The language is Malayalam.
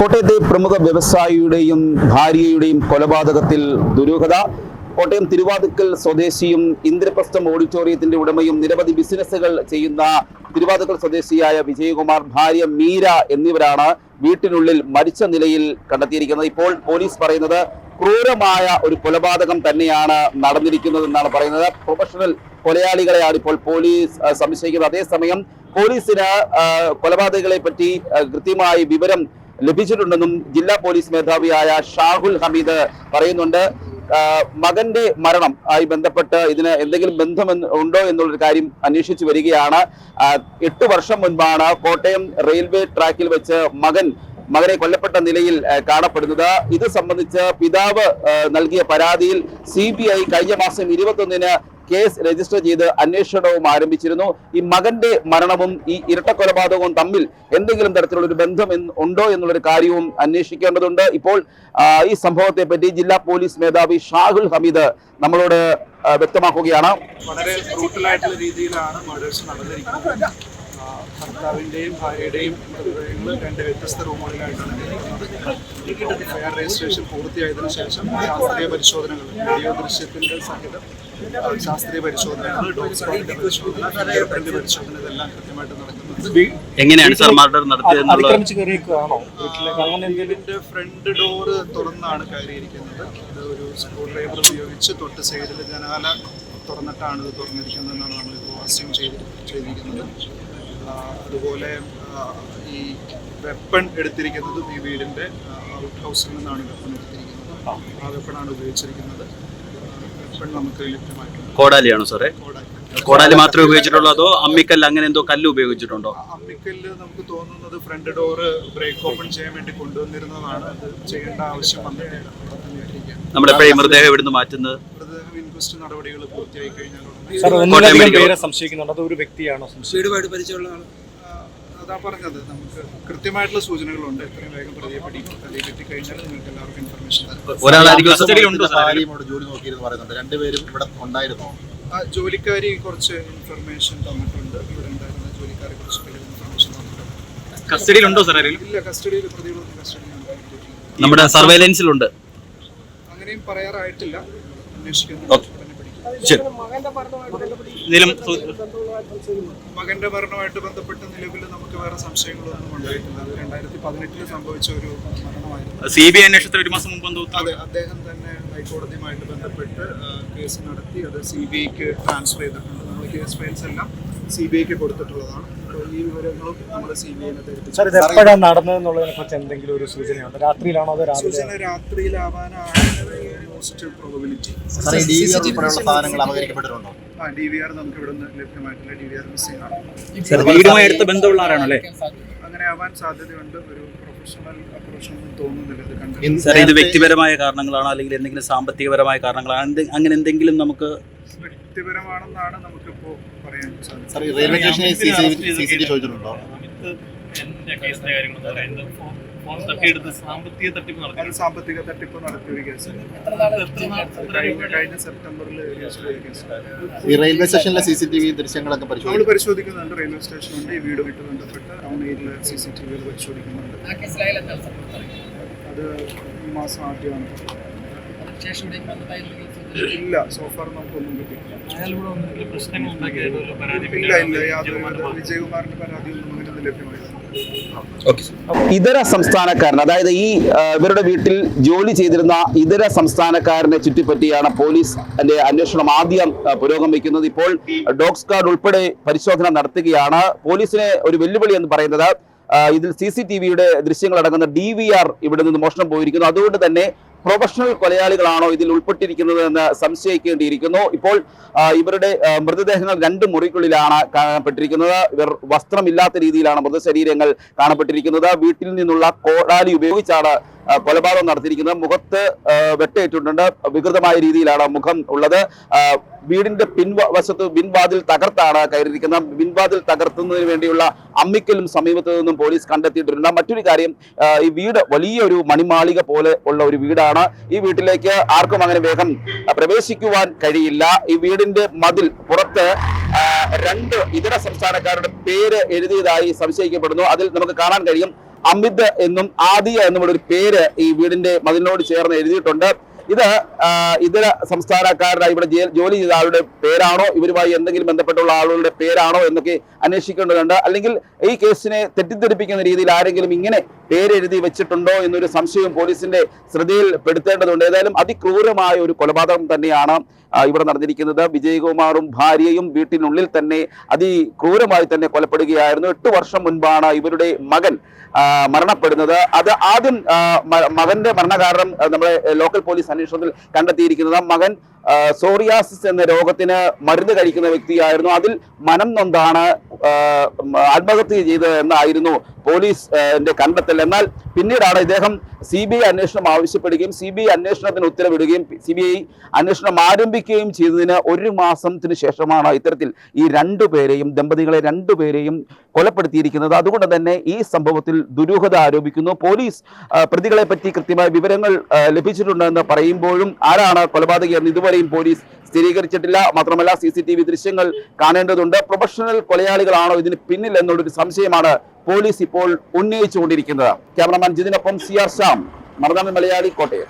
കോട്ടയത്തെ പ്രമുഖ വ്യവസായിയുടെയും ഭാര്യയുടെയും കൊലപാതകത്തിൽ ദുരൂഹത. കോട്ടയം തിരുവാതുക്കൽ സ്വദേശിയും ഇന്ദ്രപ്രസ്ഥം ഓഡിറ്റോറിയത്തിന്റെ ഉടമയും നിരവധി ബിസിനസ്സുകൾ ചെയ്യുന്ന തിരുവാതുക്കൽ സ്വദേശിയായ വിജയകുമാർ ഭാര്യ മീര എന്നിവരാണ് വീട്ടിനുള്ളിൽ മരിച്ച നിലയിൽ കണ്ടെത്തിയിരിക്കുന്നത്. ഇപ്പോൾ പോലീസ് പറയുന്നത് ക്രൂരമായ ഒരു കൊലപാതകം തന്നെയാണ് നടന്നിരിക്കുന്നതെന്നാണ് പറയുന്നത്. പ്രൊഫഷണൽ കൊലയാളികളെയാണ് ഇപ്പോൾ പോലീസ് സംശയിക്കുന്നത്. അതേസമയം പോലീസിന് കൊലപാതകങ്ങളെ പറ്റി കൃത്യമായി വിവരം ലഭിച്ചിട്ടുണ്ടെന്നും ജില്ലാ പോലീസ് മേധാവിയായ ഷാഹുൽ ഹമീദ് പറയുന്നുണ്ട്. മകന്റെ മരണം ആയി ബന്ധപ്പെട്ട് ഇതിന് എന്തെങ്കിലും ബന്ധം ഉണ്ടോ എന്നുള്ളൊരു കാര്യം അന്വേഷിച്ചു വരികയാണ്. എട്ടു വർഷം മുൻപാണ് കോട്ടയം റെയിൽവേ ട്രാക്കിൽ വെച്ച് മകൻ മകനെ കൊല്ലപ്പെട്ട നിലയിൽ കാണപ്പെടുന്നത്. ഇത് സംബന്ധിച്ച് പിതാവ് നൽകിയ പരാതിയിൽ സി ബി ഐ കഴിഞ്ഞ മാസം ഇരുപത്തൊന്നിന് കേസ് രജിസ്റ്റർ ചെയ്ത് അന്വേഷണവും ആരംഭിച്ചിരുന്നു. ഈ മകന്റെ മരണവും ഈ ഇരട്ട കൊലപാതകവും തമ്മിൽ എന്തെങ്കിലും തരത്തിലുള്ള ഒരു ബന്ധം ഉണ്ടോ എന്നുള്ളൊരു കാര്യവും അന്വേഷിക്കേണ്ടതുണ്ട്. ഇപ്പോൾ ഈ സംഭവത്തെ പറ്റി ജില്ലാ പോലീസ് മേധാവി ഷാഹുൽ ഹമീദ് നമ്മളോട് വ്യക്തമാക്കുകയാണ്. വളരെ ബ്രൂട്ടലായിട്ടുള്ള രീതിയിലാണ് മർഡേഴ്സ് നടന്നിരിക്കുന്നത്. ആ, ഭർത്താവിന്റെയും ഭാര്യയുടെയും മൃതദേഹങ്ങൾ രണ്ട് വ്യത്യസ്ത റൂമുകളിലായിട്ടാണ് ഫയർ രജിസ്ട്രേഷൻ പൂർത്തിയായതിനു ശേഷം ശാസ്ത്രീയ പരിശോധനകൾ വീഡിയോ ദൃശ്യത്തിന്റെ സഹിതം ശാസ്ത്രീയ പരിശോധനകൾ ഡോക്സ്കോപ്പിന്റെ പരിശോധന ഫിംഗർ പരിശോധന ഇതെല്ലാം കൃത്യമായിട്ട് നടക്കുന്നുണ്ട്. എങ്ങനെയാണ് സാർ മർഡർ അങ്ങനെ ഫ്രണ്ട് ഡോറ് തുറന്നാണ് കയറിയിരിക്കുന്നത്. ഇത് ഒരു സ്ക്രൂ ഡ്രൈവർ ഉപയോഗിച്ച് തൊട്ട് സൈഡിൽ ജനാല തുറന്നിട്ടാണ് ഇത് തുറന്നിരിക്കുന്നതെന്നാണ് നമ്മളിപ്പോൾ അസ്യൂം ചെയ്ത് ചെയ്തിരിക്കുന്നത്. അതുപോലെ ഈ വെപ്പൺ എടുത്തിരിക്കുന്നതും ഈ വീടിന്റെ ഔട്ട് ഹൗസിൽ നിന്നാണ് വെപ്പൺ എടുത്തിരിക്കുന്നത്. ആ. വെപ്പണാണ് ഉപയോഗിച്ചിരിക്കുന്നത്. വെപ്പൺ നമുക്ക് ലഭ്യമായിട്ടുണ്ട്. കോടാലിയാണോ സാറേ? കോടാലി. കോടാലി മാത്രമേ ഉപയോഗിച്ചിട്ടുള്ളൂ അതോ അമ്മിക്കല്ല് അങ്ങനെ എന്തോ കല്ല് ഉപയോഗിച്ചിട്ടുണ്ടോ? അമ്മിക്കല്ല് നമുക്ക് തോന്നുന്നത് ഫ്രണ്ട് ഡോറ് ബ്രേക്ക് ഓപ്പൺ ചെയ്യാൻ വേണ്ടി കൊണ്ടുവന്നിരുന്നതാണ്. അത് ചെയ്യേണ്ട ആവശ്യം വന്നിട്ടില്ല. നമ്മളെപ്പോഴും മൃതദേഹം ഇവിടുന്ന് മാറ്റുന്നത്? നടപടികൾ പൂർത്തിയായി കഴിഞ്ഞാൽ ഉടനെ സാർ കോട്ടയം ഒന്നിലധികം മെഡിക്കൽ പേരെ സംശയിക്കുന്നുണ്ട്. അത് ഒരു വ്യക്തിയാണോ വീടുമായിട്ട് പരിചയമുള്ള ആൾ അതാ പറഞ്ഞത്. നമുക്ക് കൃത്യമായിട്ടുള്ള സൂചനകളുണ്ട്. എത്രയും വേഗം പ്രതിയെ പിടിക്കും പ്രതിയെ കിട്ടിക്കഴിഞ്ഞാൽ നിങ്ങൾക്ക് എല്ലാവർക്കും ഇൻഫർമേഷൻ ജോലി നോക്കിയിരുന്നു പറയുന്നുണ്ട്. രണ്ടുപേരും ഇവിടെ ഉണ്ടായിരുന്നോ? ആ ജോലിക്കാരി കുറച്ച് ഇൻഫർമേഷൻ തന്നിട്ടുണ്ട്. ഇവിടെ ഉണ്ടായിരുന്ന ജോലിക്കാരെ കുറച്ച് ഇൻഫർമേഷൻ തന്നിട്ടുണ്ട്. കസ്റ്റഡിയിലുണ്ടോ സാർ ഇല്ല കസ്റ്റഡിയിൽ പ്രതികളൊന്നും കസ്റ്റഡിയിൽ നമ്മുടെ സർവൈലൻസിലുണ്ട്. അങ്ങനെയും പറയാറായിട്ടില്ല. അന്വേഷിക്കുന്നു ശരി. ഇതിലും മകന്റെ മരണമായിട്ട് ബന്ധപ്പെട്ട് നിലവിൽ നമുക്ക് വേറെ സംശയങ്ങളൊന്നും ഉണ്ടായിട്ടില്ല. അത് രണ്ടായിരത്തി പതിനെട്ടിൽ സംഭവിച്ച ഒരു മരണമായിരുന്നു. സി ബി ഐ അന്വേഷണത്തിൽ ഒരു മാസം മുമ്പ് അതെ അദ്ദേഹം തന്നെ ഹൈക്കോടതിയുമായിട്ട് ബന്ധപ്പെട്ട് കേസ് നടത്തി അത് സി ബി ഐക്ക് ട്രാൻസ്ഫർ ചെയ്തിട്ടുണ്ട്. നമ്മൾ കേസ് ഫയൽസ് എല്ലാം സി ബി ഐക്ക് കൊടുത്തിട്ടുള്ളതാണ്. ഈ വിവരങ്ങളും നമ്മൾ സി ബി സാർ ഇത് എപ്പോഴാണ് നടന്നതെന്നുള്ളതിനെ കുറിച്ച് എന്തെങ്കിലും ഒരു സൂചനയുണ്ട്? രാത്രിയിലാണോ അതോ രാവിലെ? സൂചന രാത്രിയിലാവാനാണ് മോസ്റ്റ് പ്രോബിലിറ്റി സാറേ ഡി വി ആർ ഉൾപ്പെടെയുള്ള സാധനങ്ങൾ അപകരിക്കപ്പെട്ടിട്ടുണ്ടോ ആ ഡി വി ആർ നമുക്ക് ഇവിടെ നിന്ന് ലഭ്യമായിട്ടുള്ള ഡി വി ആർ മിസ്സിംഗ് ആണ് വീടുമായി അടുത്ത ബന്ധമുള്ള ആരാണോ അല്ലേ? അങ്ങനെ ആവാൻ സാധ്യതയുണ്ട്. ഒരു പ്രൊഫഷണൽ അപ്രോച്ച് ഒന്നും തോന്നുന്നില്ല ഇത് കണ്ട് സാർ ഇത് വ്യക്തിപരമായ കാരണങ്ങളാണോ അല്ലെങ്കിൽ എന്തെങ്കിലും സാമ്പത്തികപരമായ കാരണങ്ങളാണ്? അങ്ങനെ എന്തെങ്കിലും നമുക്ക് വ്യക്തിപരമാണെന്നാണ് നമുക്കിപ്പോൾ പറയാൻ സാധിക്കും. റെയിൽവേ സ്റ്റേഷനിൽ ചോദിച്ചിട്ടുണ്ടോ? എന്റെ കേസിന്റെ കാര്യങ്ങളൊന്നും ഫോൺ തട്ടിയെടുത്ത് സാമ്പത്തിക തട്ടിപ്പ് നടത്തി. സാമ്പത്തിക തട്ടിപ്പ് നടത്തിയ ഒരു കേസ്. കഴിഞ്ഞ സെപ്റ്റംബറിൽ കേസ്. ഈ റെയിൽവേ സ്റ്റേഷനിലെ സി സി ടി വി ദൃശ്യങ്ങളൊക്കെ നമ്മൾ പരിശോധിക്കും. പരിശോധിക്കുന്നുണ്ട്. റെയിൽവേ സ്റ്റേഷനുണ്ട്. ഈ വീട് വിട്ട് ബന്ധപ്പെട്ട് ടൗൺ ഏരിയയിലെ സി സി ടി വി പരിശോധിക്കുന്നുണ്ട്. അത് ഈ മാസം ആദ്യമാണ്. ശേഷം ഇല്ല സോഫാർ നമുക്കൊന്നും കിട്ടിയില്ല ഇല്ല ഇല്ല യാതൊരു വിജയകുമാറിന്റെ പരാതിയൊന്നും അങ്ങനെ ലഭ്യമായില്ല ഇതര സംസ്ഥാനക്കാരൻ അതായത് ഈ ഇവരുടെ വീട്ടിൽ ജോലി ചെയ്തിരുന്ന ഇതര സംസ്ഥാനക്കാരനെ ചുറ്റിപ്പറ്റിയാണ് പോലീസ് അതിന്റെ അന്വേഷണം ആദ്യം പുരോഗമിക്കുന്നത് ഇപ്പോൾ ഡോഗ് സ്ക്വാഡ് ഉൾപ്പെടെ പരിശോധന നടത്തുകയാണ്. പോലീസിനെ ഒരു വെല്ലുവിളി എന്ന് പറയുന്നത് ഇതിൽ സി സി ടി വിയുടെ ദൃശ്യങ്ങൾ അടങ്ങുന്ന ഡി വി ആർ ഇവിടെ നിന്ന് മോഷണം പോയിരിക്കുന്നു. അതുകൊണ്ട് തന്നെ പ്രൊഫഷണൽ കൊലയാളികളാണോ ഇതിൽ ഉൾപ്പെട്ടിരിക്കുന്നത് എന്ന് സംശയിക്കേണ്ടിയിരിക്കുന്നു. ഇപ്പോൾ ഇവരുടെ മൃതദേഹങ്ങൾ രണ്ട് മുറിക്കുള്ളിലാണ് കാണപ്പെട്ടിരിക്കുന്നത്. ഇവർ വസ്ത്രമില്ലാത്ത രീതിയിലാണ് മൃതശരീരങ്ങൾ കാണപ്പെട്ടിരിക്കുന്നത്. വീട്ടിൽ നിന്നുള്ള കോടാലി ഉപയോഗിച്ചാണ് കൊലപാതകം നടത്തിയിരിക്കുന്നത്. മുഖത്ത് വെട്ടേറ്റിട്ടുണ്ട്. വികൃതമായ രീതിയിലാണ് മുഖം ഉള്ളത്. വീടിന്റെ പിൻവശത്ത് പിൻവാതിൽ തകർത്താണ് കയറിയിരിക്കുന്നത്. പിൻവാതിൽ തകർത്തുന്നതിന് വേണ്ടിയുള്ള അമ്മിക്കലും സമീപത്ത് നിന്നും പോലീസ് കണ്ടെത്തിയിട്ടുണ്ട്. മറ്റൊരു കാര്യം ഈ വീട് വലിയൊരു മണിമാളിക പോലെ ഉള്ള ഒരു വീടാണ്. ഈ വീട്ടിലേക്ക് ആർക്കും അങ്ങനെ വേഗം പ്രവേശിക്കുവാൻ കഴിയില്ല. ഈ വീടിന്റെ മതിൽ പുറത്ത് രണ്ട് ഇതര സംസ്ഥാനക്കാരുടെ പേര് എഴുതിയതായി സംശയിക്കപ്പെടുന്നു. അതിൽ നമുക്ക് കാണാൻ കഴിയും അമിത് എന്നും ആദിയ എന്നുമുള്ള ഒരു പേര് ഈ വീടിന്റെ മതിലിനോട് ചേർന്ന് എഴുതിയിട്ടുണ്ട്. ഇത് ഇതര സംസ്ഥാനക്കാരുടെ ഇവിടെ ജോലി ചെയ്ത ആളുടെ പേരാണോ? ഇവരുമായി എന്തെങ്കിലും ബന്ധപ്പെട്ടുള്ള ആളുകളുടെ പേരാണോ എന്നൊക്കെ അന്വേഷിക്കേണ്ടതുണ്ട്. അല്ലെങ്കിൽ ഈ കേസിനെ തെറ്റിദ്ധരിപ്പിക്കുന്ന രീതിയിൽ ആരെങ്കിലും ഇങ്ങനെ പേരെഴുതി വെച്ചിട്ടുണ്ടോ എന്നൊരു സംശയം പോലീസിന്റെ ശ്രദ്ധയിൽ പെടുത്തേണ്ടതുണ്ട്. ഏതായാലും അതിക്രൂരമായ ഒരു കൊലപാതകം തന്നെയാണ് ഇവിടെ നടന്നിരിക്കുന്നത്. വിജയകുമാറും ഭാര്യയും വീട്ടിനുള്ളിൽ തന്നെ അതിക്രൂരമായി തന്നെ കൊലപ്പെടുകയായിരുന്നു. എട്ട് വർഷം മുൻപാണ് ഇവരുടെ മകൻ മരണപ്പെടുന്നത്. അത് ആദ്യം മകന്റെ മരണകാരണം നമ്മുടെ ലോക്കൽ പോലീസ് അന്വേഷണത്തിൽ കണ്ടെത്തിയിരിക്കുന്നത്. മകൻ സോറിയാസിസ് എന്ന രോഗത്തിന് മരുന്ന് കഴിക്കുന്ന വ്യക്തിയായിരുന്നു. അതിൽ മനം നൊന്താണ് ആത്മഹത്യ ചെയ്തത് എന്നായിരുന്നു പോലീസ് ആ, കണ്ടെത്തൽ. എന്നാൽ പിന്നീടാണ് ഇദ്ദേഹം സി ബി ഐ അന്വേഷണം ആവശ്യപ്പെടുകയും സി ബി ഐ അന്വേഷണത്തിന് ഉത്തരവിടുകയും സി ബി ഐ അന്വേഷണം ആരംഭിക്കുകയും ചെയ്തതിന് ഒരു മാസത്തിന് ശേഷമാണ് ഇത്തരത്തിൽ ഈ രണ്ടുപേരെയും ദമ്പതികളെ രണ്ടുപേരെയും കൊലപ്പെടുത്തിയിരിക്കുന്നത്. അതുകൊണ്ട് തന്നെ ഈ സംഭവത്തിൽ ദുരൂഹത ആരോപിക്കുന്നു. പോലീസ് പ്രതികളെ പറ്റി കൃത്യമായ വിവരങ്ങൾ ലഭിച്ചിട്ടുണ്ടെന്ന് പറയുമ്പോഴും ആരാണ് കൊലപാതകി എന്ന് ഇതുവരെയും പോലീസ് സ്ഥിരീകരിച്ചിട്ടില്ല. മാത്രമല്ല സി സി ടി വി ദൃശ്യങ്ങൾ കാണേണ്ടതുണ്ട്. പ്രൊഫഷണൽ കൊലയാളികളാണോ ഇതിന് പിന്നിൽ എന്നുള്ളൊരു സംശയമാണ് പോലീസ് ഇപ്പോൾ ഉന്നയിച്ചുകൊണ്ടിരിക്കുന്നത്. ക്യാമറമാൻ ജിതിനൊപ്പം സി ആർ ശ്യാം. മറുനാമൻ മലയാളി കോട്ടയം.